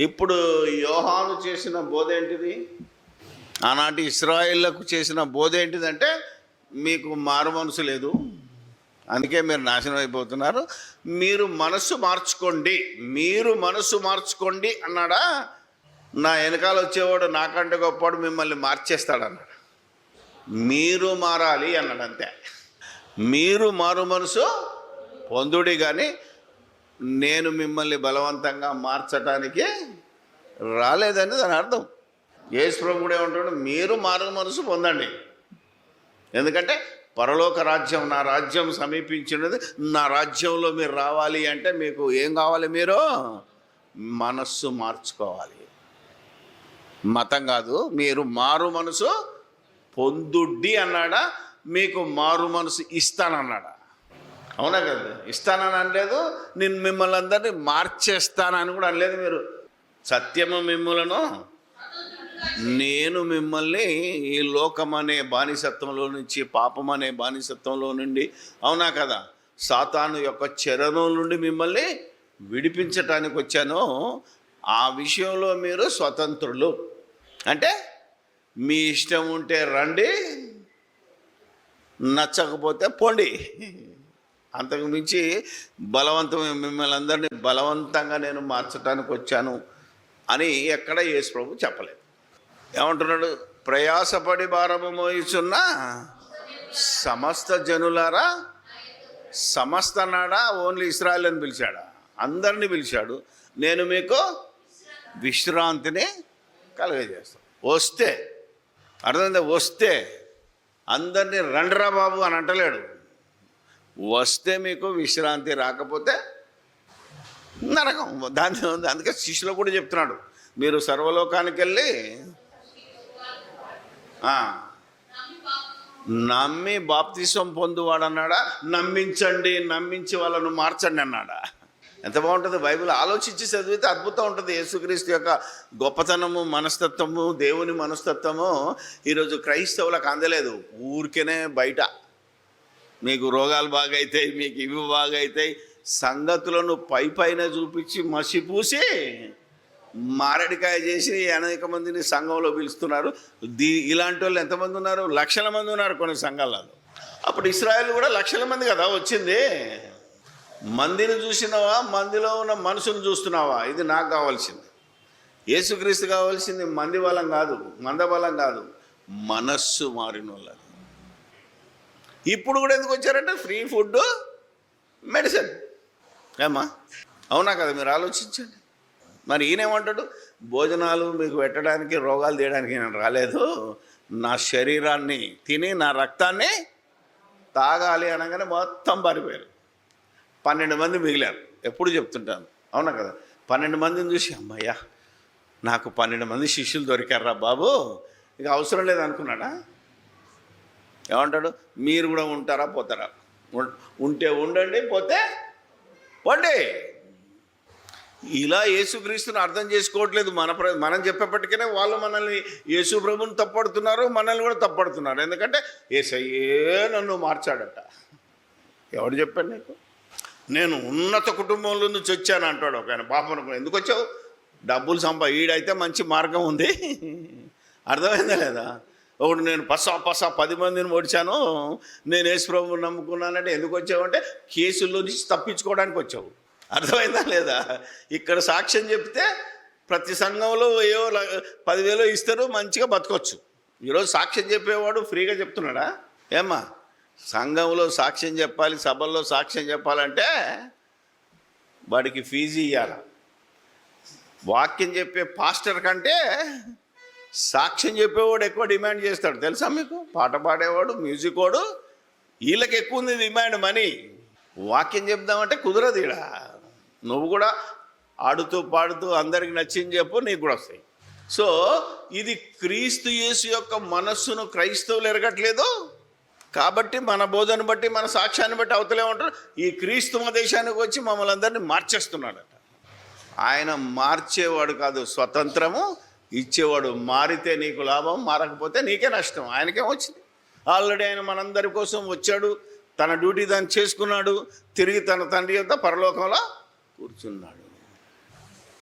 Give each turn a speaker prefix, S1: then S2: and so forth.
S1: ఇప్పుడు యోహాను చేసిన బోధ ఏంటిది ఆనాటి ఇస్రాయిళ్ళకు చేసిన బోధ ఏంటిదంటే మీకు మారు మనసు లేదు. అందుకే మీరు నాశనం అయిపోతున్నారు. మీరు మనసు మార్చుకోండి. మీరు మనసు మార్చుకోండి అన్నాడా? నా వెనకాల వచ్చేవాడు నాకంటే గొప్పవాడు మిమ్మల్ని మార్చేస్తాడు అన్నాడు మీరు మారాలి అన్నాడు అంతే మీరు మారు మనసు పొందుడి కానీ నేను మిమ్మల్ని బలవంతంగా మార్చటానికి రాలేదని దాని అర్థం. యేసు కూడా ఏమంటాడు మీరు మారు మనసు పొందండి. ఎందుకంటే పరలోక రాజ్యం నా రాజ్యం సమీపించినది నా రాజ్యంలో మీరు రావాలి అంటే మీకు ఏం కావాలి మీరు? మనస్సు మార్చుకోవాలి. మతం కాదు మీరు మారు మనసు పొందుడ్డి అన్నాడా మీకు మారు మనసు ఇస్తానన్నాడా. అవునా కదా? ఇస్తానని అనలేదు నేను మిమ్మల్ని అందరినీ మార్చేస్తానని కూడా అనలేదు మీరు. సత్యము మిమ్మలను నేను మిమ్మల్ని ఈ లోకం అనే బానిసత్వంలో నుంచి పాపం అనే బానిసత్వంలో నుండి అవునా కదా? సాతాను యొక్క చెరను నుండి మిమ్మల్ని విడిపించటానికి వచ్చాను. ఆ విషయంలో మీరు స్వతంత్రులు. అంటే మీ ఇష్టం ఉంటే రండి నచ్చకపోతే పోండి. అంతకు మించి బలవంతం మిమ్మల్ని అందరినీ బలవంతంగా నేను మార్చడానికి వచ్చాను అని ఎక్కడ యేసు ప్రభు చెప్పలేదు. ఏమంటున్నాడు? ప్రయాసపడి భారము మోయిచున్న సమస్త జనులారా సమస్త నాడా ఓన్లీ ఇస్రాయల్ అని పిలిచాడా? అందరినీ పిలిచాడు. నేను మీకు విశ్రాంతిని కలుగజేస్తాను. వస్తే అర్థమైందా? వస్తే అందరినీ రండ్రా బాబు అని అంటలేడు. వస్తే మీకు విశ్రాంతి రాకపోతే నరకం. దాని అందుకే శిష్యులు కూడా చెప్తున్నాడు. మీరు సర్వలోకానికి వెళ్ళి నమ్మి బాప్తిసం పొందువాడు అన్నాడా నమ్మించండి నమ్మించి వాళ్ళను మార్చండి అన్నాడా? ఎంత బాగుంటుంది. బైబిల్ ఆలోచించి చదివితే అద్భుతం ఉంటుంది. యేసుక్రీస్తు యొక్క గొప్పతనము మనస్తత్వము దేవుని మనస్తత్వము ఈరోజు క్రైస్తవులకు అందలేదు. ఊరికేనే బయట మీకు రోగాలు బాగైతాయి మీకు ఇవి బాగైతాయి. సంగతులను పై పైన చూపించి మసిపూసి మారడికాయ చేసి అనేక మందిని సంఘంలో పిలుస్తున్నారు. దీ ఇలాంటి వాళ్ళు ఎంతమంది ఉన్నారు? లక్షల మంది ఉన్నారు కొన్ని సంఘాలలో. అప్పుడు ఇస్రాయల్ కూడా లక్షల మంది కదా వచ్చింది. మందిని చూసినావా? మందిలో ఉన్న మనుషులు చూస్తున్నావా? ఇది నాకు కావాల్సింది. యేసుక్రీస్తు కావాల్సింది మంది బలం కాదు మంద బలం కాదు మనస్సు మారిన వాళ్ళది ఇప్పుడు కూడా ఎందుకు వచ్చారంటే ఫ్రీ ఫుడ్ మెడిసిన్. ఏమ్మా? అవునా కదా మీరు ఆలోచించండి. మరి ఈయనేమంటాడు భోజనాలు మీకు పెట్టడానికి రోగాలు తీయడానికి నేను రాలేదు. నా శరీరాన్ని తిని నా రక్తాన్ని తాగాలి అనగానే మొత్తం పారిపోయారు. పన్నెండు మంది మిగిలారు. ఎప్పుడు చెప్తుంటాను. అవునా కదా? పన్నెండు మందిని చూసి అమ్మయ్యా నాకు పన్నెండు మంది శిష్యులు దొరికారా బాబు. ఇక అవసరం లేదు అనుకున్నాడా ఏమంటాడు? మీరు కూడా ఉంటారా పోతారా? ఉంటే ఉండండి పోతే పండి. ఇలా యేసుక్రీస్తుని అర్థం చేసుకోవట్లేదు. మన ప్ర మనం చెప్పేప్పటికైనా వాళ్ళు మనల్ని యేసు ప్రభుని తప్పడుతున్నారు మనల్ని కూడా తప్పడుతున్నారు. ఎందుకంటే ఏసయ్యే నన్ను మార్చాడట. ఎవడు చెప్పాడు నీకు? నేను ఉన్నత కుటుంబంలో నుంచి వచ్చాను అంటాడు ఒక ఆయన. పాపం ఎందుకు వచ్చావు? డబ్బులు సంపా ఈడైతే మంచి మార్గం ఉంది. అర్థమైందా లేదా? ఒకడు నేను పసా పసా పది మందిని ఓడిచాను నేను యేసుప్రభుని నమ్ముకున్నానంటే ఎందుకు వచ్చావంటే కేసుల్లో నుంచి తప్పించుకోవడానికి వచ్చావు. అర్థమైందా లేదా? ఇక్కడ సాక్ష్యం చెప్తే ప్రతి సంఘంలో ఏవో ల- పదివేలు ఇస్తారు మంచిగా బతకొచ్చు. ఈరోజు సాక్ష్యం చెప్పేవాడు ఫ్రీగా చెప్తున్నాడా? ఏమ్మా సంఘంలో సాక్ష్యం చెప్పాలి సభల్లో సాక్ష్యం చెప్పాలంటే వాడికి ఫీజు ఇవ్వాలి వాక్యం చెప్పే పాస్టర్ కంటే సాక్ష్యం చెప్పేవాడు ఎక్కువ డిమాండ్ చేస్తాడు. తెలుసా మీకు? పాట పాడేవాడు మ్యూజిక్ వాడు. వీళ్ళకి ఎక్కువ ఉంది డిమాండ్ మనీ. వాక్యం చెప్దామంటే కుదరదు ఈడ. నువ్వు కూడా ఆడుతూ పాడుతూ అందరికి నచ్చింది చెప్పు నీకు కూడా వస్తాయి. సో ఇది క్రీస్తు యేసు యొక్క మనస్సును క్రైస్తవులు ఎరగట్లేదు. కాబట్టి మన బోధను బట్టి మన సాక్ష్యాన్ని బట్టి అవతలే ఉంటారు. ఈ క్రీస్తు మా దేశానికి వచ్చి మమ్మల్ని అందరినీ మార్చేస్తున్నాడట. ఆయన మార్చేవాడు కాదు స్వతంత్రము ఇచ్చేవాడు మారితే నీకు లాభం మారకపోతే నీకే నష్టం. ఆయనకేం వచ్చింది? ఆల్రెడీ ఆయన మనందరి కోసం వచ్చాడు తన డ్యూటీ దాన్ని చేసుకున్నాడు తిరిగి తన తండ్రి యొక్క పరలోకంలో కూర్చున్నాడు.